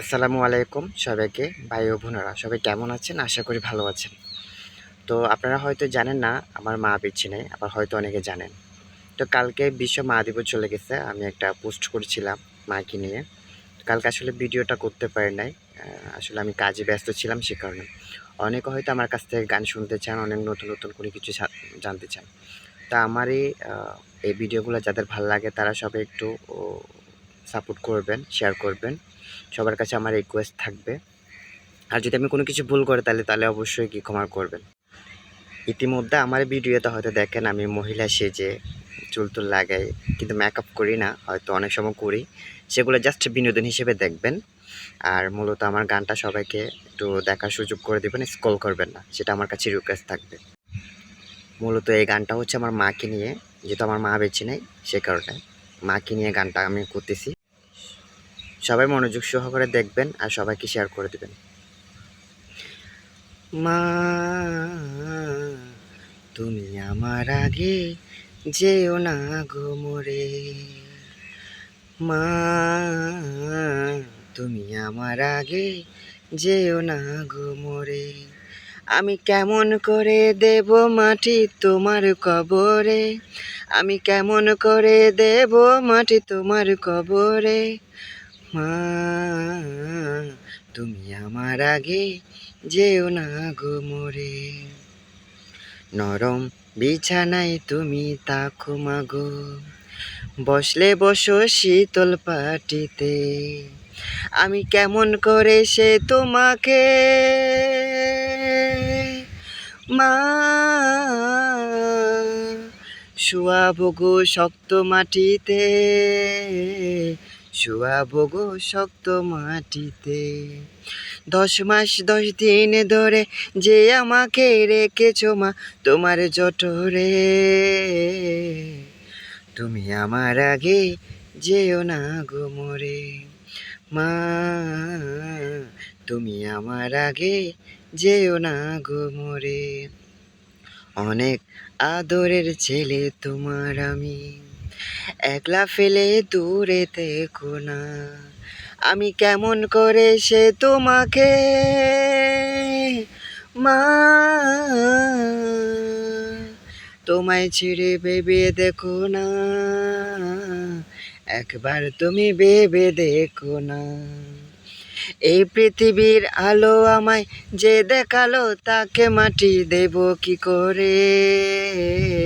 আসসালামু আলাইকুম সবাইকে, ভাই ও বোনেরা। সবাই কেমন আছেন? আশা করি ভালো আছেন। তো আপনারা হয়তো জানেন না, আমার মা বেঁচে নেই, আবার হয়তো অনেকে জানেন। তো কালকে বিশ্ব মা দিবস চলে গেছে, আমি একটা পোস্ট করেছিলাম মাকে নিয়ে। কালকে আসলে ভিডিওটা করতে পারি নাই আসলে আমি কাজে ব্যস্ত ছিলাম সে কারণে। অনেকে হয়তো আমার কাছ থেকে গান শুনতে চান, অনেক নতুন নতুন করে কিছু জানতে চান। তা আমার এই এই ভিডিওগুলো যাদের ভালো লাগে, তারা সবাই একটু সাপোর্ট করবেন শেয়ার করবেন। সবার কাছে আমার রিকোয়েস্ট থাকবে। আর যদি আমি কোনো কিছু ভুল করে, তাহলে তাহলে অবশ্যই কি ক্ষমা করবেন। ইতিমধ্যে আমার ভিডিওতে হয়তো দেখেন, আমি মহিলা সেজে চুল টুল লাগাই, কিন্তু মেকআপ করি না, হয়তো অনেক সময় করি। সেগুলো জাস্ট বিনোদন হিসেবে দেখবেন। আর মূলত আমার গানটা সবাইকে একটু দেখার সুযোগ করে দেবেন স্কল করবেন না, সেটা আমার কাছে রিকোয়েস্ট থাকবে। মূলত এই গানটা হচ্ছে আমার মাকে নিয়ে, যেহেতু আমার মা বেঁচে নেই সে কারণে মাকে নিয়ে গানটা আমি করতেছি। সবাই মনোযোগ সহকারে দেখবেন আর সবাইকে শেয়ার করে দেবেন। মা, তুমি আমার আগে যেও না গো মোরে। মা, তুমি আমার আগে যেও না গো আমি কেমন করে দেব মাটি তোমার কবরে? আমি কেমন করে দেব মাটি তোমার কবরে? মা, তুমি আমার আগে যেও না গো মোরে। নরম বিছানায় তুমি তাকো মাগো বসলে বসো শীতল পাটিতে। আমি কেমন করে সে তোমাকে? মা, শুয়াবো গো শক্ত মাটিতে। শুয়াবো গো শক্ত মাটিতে। দশ মাস, দশ দিন ধরে যে আমাকে রেখেছো মা, তোমার জঠরে তুমি আমার আগে যেও না গো মরে। মা, তুমি আমার আগে যেও না গো মরে। অনেক আদরের ছেলে তোমার আমি। একলা ফেলে দূরে দেখো না। আমি কেমন করে সে তোমাকে মা। তোমায় ছেড়ে ভেবে দেখো না। একবার তুমি ভেবে দেখো না। এই পৃথিবীর আলো আমায় যে দেখাল, তাকে মাটি দেব কি করে?